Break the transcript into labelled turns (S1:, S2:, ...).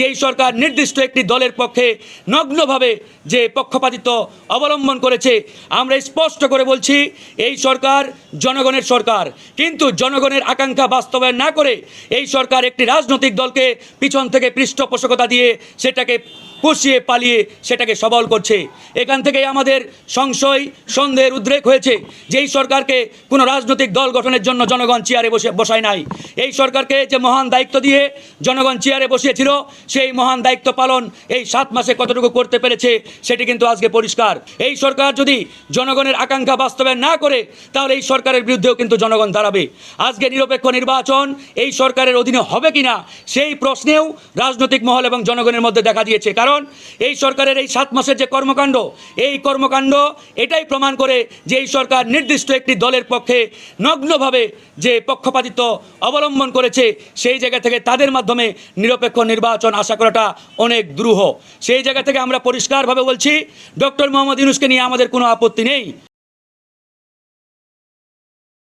S1: যে এই সরকার নির্দিষ্ট একটি দলের পক্ষে নগ্নভাবে যে পক্ষপাতিত্ব অবলম্বন করেছে, আমরা স্পষ্ট করে বলছি, এই সরকার জনগণের সরকার। কিন্তু জনগণের আকাঙ্ক্ষা বাস্তবায়ন না করে এই সরকার একটি রাজনৈতিক দলকে পিছন থেকে পৃষ্ঠপোষকতা দিয়ে সেটাকে পুষিয়ে পালিয়ে সেটাকে সবল করছে। এখান থেকেই আমাদের সংশয়, সন্দেহের উদ্রেক হয়েছে যে এই সরকারকে কোনো রাজনৈতিক দল গঠনের জন্য জনগণ চেয়ারে বসে, বসায় নাই। এই সরকারকে যে মহান দায়িত্ব দিয়ে জনগণ চেয়ারে বসিয়েছিল, সেই মহান দায়িত্ব পালন এই সাত মাসে কতটুকু করতে পেরেছে সেটি কিন্তু আজকে পরিষ্কার। এই সরকার যদি জনগণের আকাঙ্ক্ষা বাস্তবায়ন না করে, তাহলে এই সরকারের বিরুদ্ধেও কিন্তু জনগণ দাঁড়াবে। আজকে নিরপেক্ষ নির্বাচন, এই সরকারের অধীনে হবে কিনা, সেই প্রশ্নেও রাজনৈতিক মহল এবং জনগণের মধ্যে দেখা দিয়েছে। কারণ এই সরকারের এই সাত মাসের যে কর্মকাণ্ড, এই কর্মকাণ্ড, এটাই প্রমাণ করে যে এই সরকার নির্দিষ্ট একটি দলের পক্ষে নগ্নভাবে যে পক্ষপাতিত্ব অবলম্বন করেছে, সেই জায়গা থেকে তাদের মাধ্যমে নিরপেক্ষ নির্বাচন আশা করাটা অনেক দ্রুহ। সেই জায়গা থেকে আমরা পরিষ্কারভাবে বলছি, ডক্টর মোহাম্মদ ইউনুসকে নিয়ে আমাদের কোনো আপত্তি নেই।